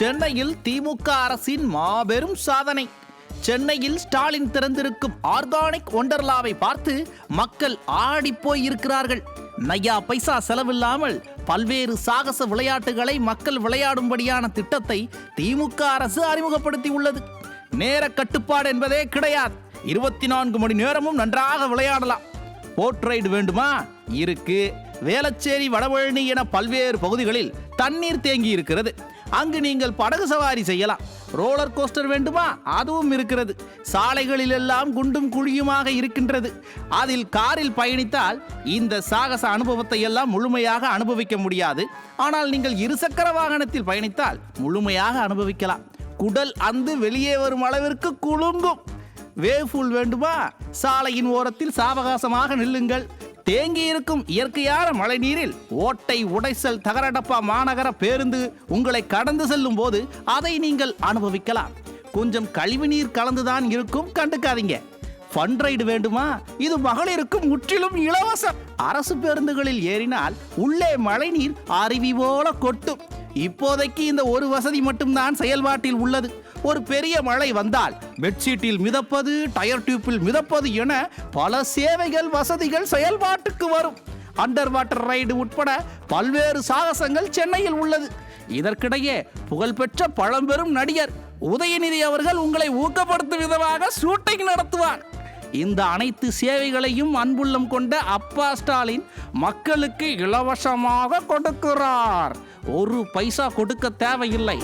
சென்னையில் திமுக அரசின் மாபெரும் சாதனை. சென்னையில் ஸ்டாலின் திறந்திருக்கும் ஆர்கானிக் ஒண்டர்லாவை பார்த்து மக்கள் ஆடிப்போய் இருக்கிறார்கள் நையா பைசா செலவில்லாமல் பல்வேறு சாகச விளையாட்டுகளை மக்கள் விளையாடும்படியான திட்டத்தை திமுக அரசு அறிமுகப்படுத்தி உள்ளது நேர கட்டுப்பாடு என்பதே கிடையாது. இருபத்தி நான்கு மணி நேரமும் நன்றாக விளையாடலாம். போட் ரைடு வேண்டுமா? இருக்கு. வேளச்சேரி வடபழனி என பல்வேறு பகுதிகளில் தண்ணீர் தேங்கி இருக்கிறது அங்கு நீங்கள் படகு சவாரி செய்யலாம். ரோலர் கோஸ்டர் வேண்டுமா? அதுவும் இருக்கிறது. சாலைகளில் எல்லாம் குண்டும் குழியுமாக இருக்கின்றது. அதில் காரில் பயணித்தால் இந்த சாகச அனுபவத்தை எல்லாம் முழுமையாக அனுபவிக்க முடியாது. ஆனால் நீங்கள் இருசக்கர வாகனத்தில் பயணித்தால் முழுமையாக அனுபவிக்கலாம். குடல் அந்து வெளியே வரும் அளவிற்கு குலுங்கும். வேஃபுல் வேண்டுமா? சாலையின் ஓரத்தில் சாவகாசமாக நில்லுங்கள். தேங்கி இருக்கும் இயற்கையான மழைநீரில் ஓட்டை உடைசல் தகரடப்பா மாநகர பேருந்து உங்களை கடந்து செல்லும் போது அதை நீங்கள் அனுபவிக்கலாம். கொஞ்சம் கழிவுநீர் கலந்துதான் இருக்கும் கண்டுக்காதீங்க. ஃபன் ரைடு வேண்டுமா? இது மகளிருக்கு முற்றிலும் இலவசம். அரசு பேருந்துகளில் ஏறினால் உள்ளே மழைநீர் அருவி போல கொட்டும். இப்போதைக்கு இந்த ஒரு வசதி மட்டும்தான் செயல்பாட்டில் உள்ளது. ஒரு பெரிய மழை வந்தால் பெட்ஷீட்டில் மிதப்பது டயர் டியூப்பில் மிதப்பது என பல சேவைகள் வசதிகள் செயல்பாட்டுக்கு வரும். அண்டர் வாட்டர் ரைடு உட்பட பல்வேறு சாகசங்கள் சென்னையில் உள்ளது. இதற்கிடையே புகழ்பெற்ற பழம்பெரும் நடிகர் உதயநிதி அவர்கள் உங்களை ஊக்கப்படுத்தும் விதமாக ஷூட்டிங் நடத்துவார். இந்த அனைத்து சேவைகளையும் அன்புள்ளம் கொண்ட அப்பா ஸ்டாலின் மக்களுக்கு இலவசமாக கொடுக்கிறார். ஒரு பைசா கொடுக்க தேவையில்லை.